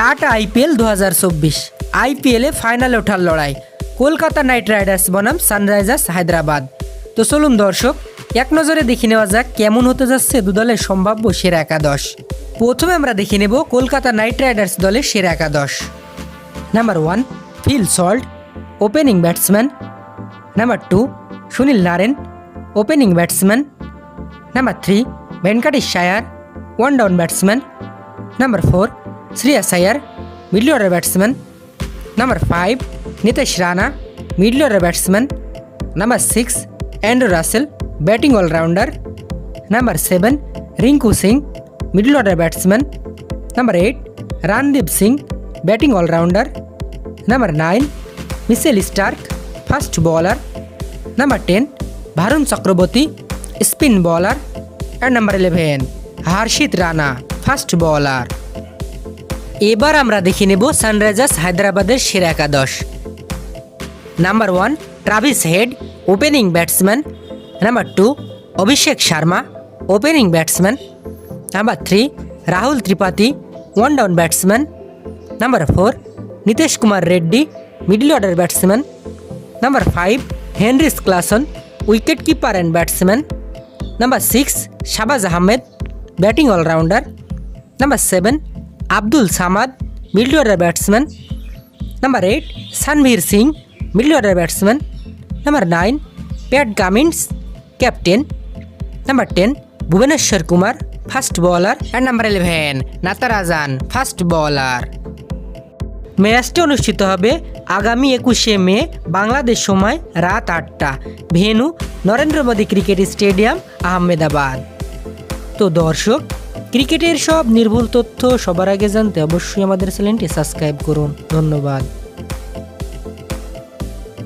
Tata IPL দু হাজার চব্বিশ। আইপিএলে ফাইনালে ওঠার লড়াই। কলকাতা নাইট রাইডার্স বনাম সানরাইজার্স হায়দ্রাবাদ। তো চলুন দর্শক, এক নজরে দেখে নেওয়া যাক কেমন হতে যাচ্ছে দু দলের সম্ভাব্য সেরা একাদশ। প্রথমে আমরা দেখে নেব কলকাতা নাইট রাইডার্স দলের সেরা একাদশ। Number one, Phil Salt, opening batsman. Number two, Sunil Narine opening batsman. Number three, Venkatesh Iyer, one down batsman. Number four Shreyas Iyer middle order batsman number five Nitish Rana middle order batsman number six Andrew Russell batting allrounder number seven Rinku Singh middle order batsman number eight Ramandeep Singh batting allrounder number nine Mitchell Starc fast bowler number ten Varun Chakravarthy spin bowler and number eleven Harshit Rana fast bowler এবার আমরা দেখে নেব Sunrisers হায়দ্রাবাদের সেরা একাদশ। Number one Travis Head opening batsman number two Abhishek Sharma opening batsman number three Rahul Tripathi one down batsman number four Nitish Kumar Reddy middle order batsman number five Heinrich Klaasen wicket keeper and batsman number six Shahbaz Ahmed batting allrounder number seven Abdul Samad middle order batsman number eight Sanvir Singh middle order batsman number nine Pat Cummins captain number ten Bhuvneshwar Kumar fast bowler and number eleven Natarajan fast bowler ম্যাচটি অনুষ্ঠিত হবে আগামী একুশে মে, বাংলাদেশ সময় রাত আটটা। Venue Narendra Modi cricket stadium Ahmedabad. তো দর্শক ক্রিকেটের সব নির্ভুল তথ্য সবার আগে জানতে অবশ্যই আমাদের চ্যানেলটি সাবস্ক্রাইব করুন। ধন্যবাদ।